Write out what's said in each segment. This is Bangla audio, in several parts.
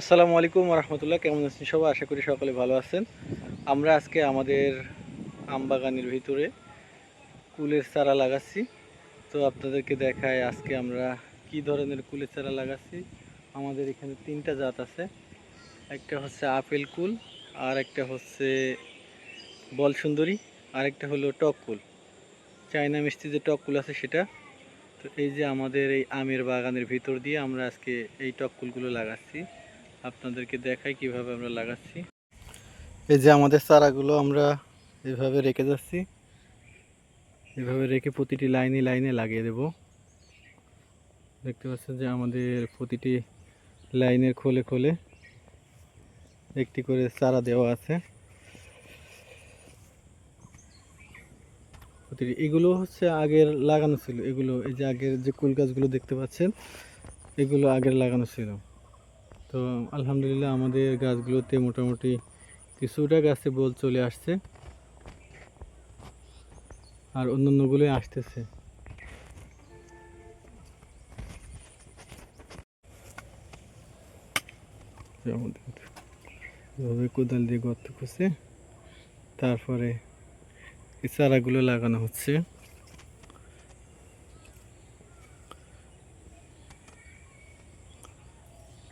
আসসালামু আলাইকুম রহমতুল্লাহ কেমন আছেন সবাই? আশা করি সকলে ভালো আছেন। আমরা আজকে আমাদের আম বাগানের ভিতরে কুলের চারা লাগাচ্ছি। তো আপনাদেরকে দেখায় আজকে আমরা কি ধরনের কুলের চারা লাগাচ্ছি। আমাদের এখানে তিনটা জাত আছে। একটা হচ্ছে আপেল কুল, আর একটা হচ্ছে বল সুন্দরী আর একটা হলো টক কুল। চায়না মিষ্টি যে টক কুল আছে সেটা। তো এই যে আমাদের এই আমের বাগানের ভিতর দিয়ে আমরা আজকে এই টক কুলগুলো লাগাচ্ছি। আপনাদেরকে দেখাই কীভাবে আমরা লাগাচ্ছি। এই যে আমাদের চারাগুলো আমরা এভাবে রেখে যাচ্ছি। এভাবে রেখে প্রতিটি লাইনে লাইনে লাগিয়ে দেব। দেখতে পাচ্ছেন যে আমাদের প্রতিটি লাইনের খোলে খোলে একটি করে চারা দেওয়া আছে। প্রতিটি এগুলো হচ্ছে আগের লাগানো ছিল। এগুলো এই যে আগের যে কুল গাছগুলো দেখতে পাচ্ছেন, এগুলো আগের লাগানো ছিল। তো আলহামদুলিল্লাহ আমাদের গাছগুলোতে মোটামুটি কিছুটা গাছে বল চলে আসছে। আর অন্য অন্যান্যগুলো আসতেছে। কোদাল দিয়ে গর্ত করছে তারপরে চারাগুলো লাগানো হচ্ছে।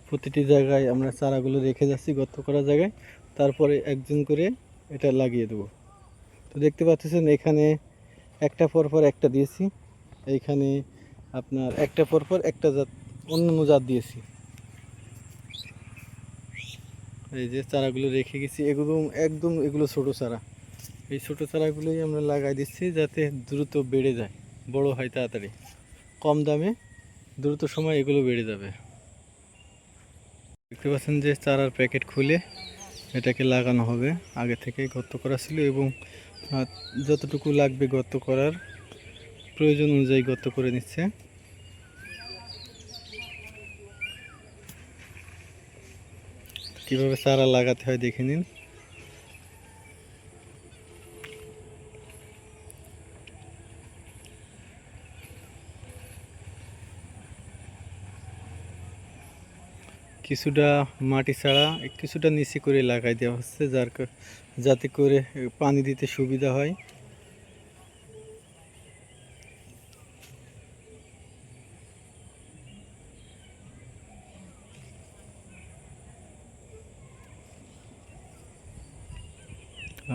প্রতিটি জায়গায় আমরা চারাগুলো রেখে যাচ্ছি, গর্ত করা জায়গায়। তারপরে একজন করে এটা লাগিয়ে দেবো। তো দেখতে পাচ্ছেন, এখানে একটা পর পর একটা দিয়েছি। এইখানে আপনার একটা পর পর একটা জাত, অন্যান্য জাত দিয়েছি। এই যে চারাগুলো রেখে গেছি, এগুলো একদম এগুলো ছোট চারা। এই ছোট চারাগুলোই আমরা লাগাই দিচ্ছি যাতে দ্রুত বেড়ে যায়, বড় হয় তাড়াতাড়ি। কম দামে দ্রুত সময় এগুলো বেড়ে যাবে। দেখতে পাচ্ছেন যে চারার প্যাকেট খুলে এটাকে লাগানো হবে। আগে থেকে গর্ত করা ছিল এবং যতটুকু লাগবে গর্ত করার প্রয়োজন অনুযায়ী গর্ত করে নিচ্ছে। কীভাবে চারা লাগাতে হয় দেখে নিন। কিছুটা মাটি ছাড়া কিছুটা নিচে করে লাগাই দেওয়া হচ্ছে, যার যাতে করে পানি দিতে সুবিধা হয়।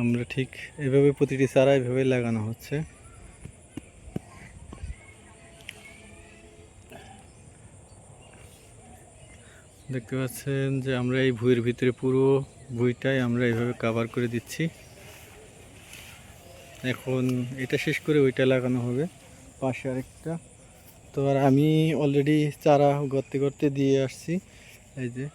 আমরা ঠিক এভাবে প্রতিটি চারা এভাবে লাগানো হচ্ছে। দেখতে পাচ্ছেন যে আমরা এই ভুঁইয়ের ভিতরে পুরো ভুঁইটাই আমরা এইভাবে কাভার করে দিচ্ছি। এখন এটা শেষ করে ওইটা লাগানো হবে পাশে আরেকটা। তো আর আমি অলরেডি চারা গর্তে গর্তে দিয়ে আসছি। এই যে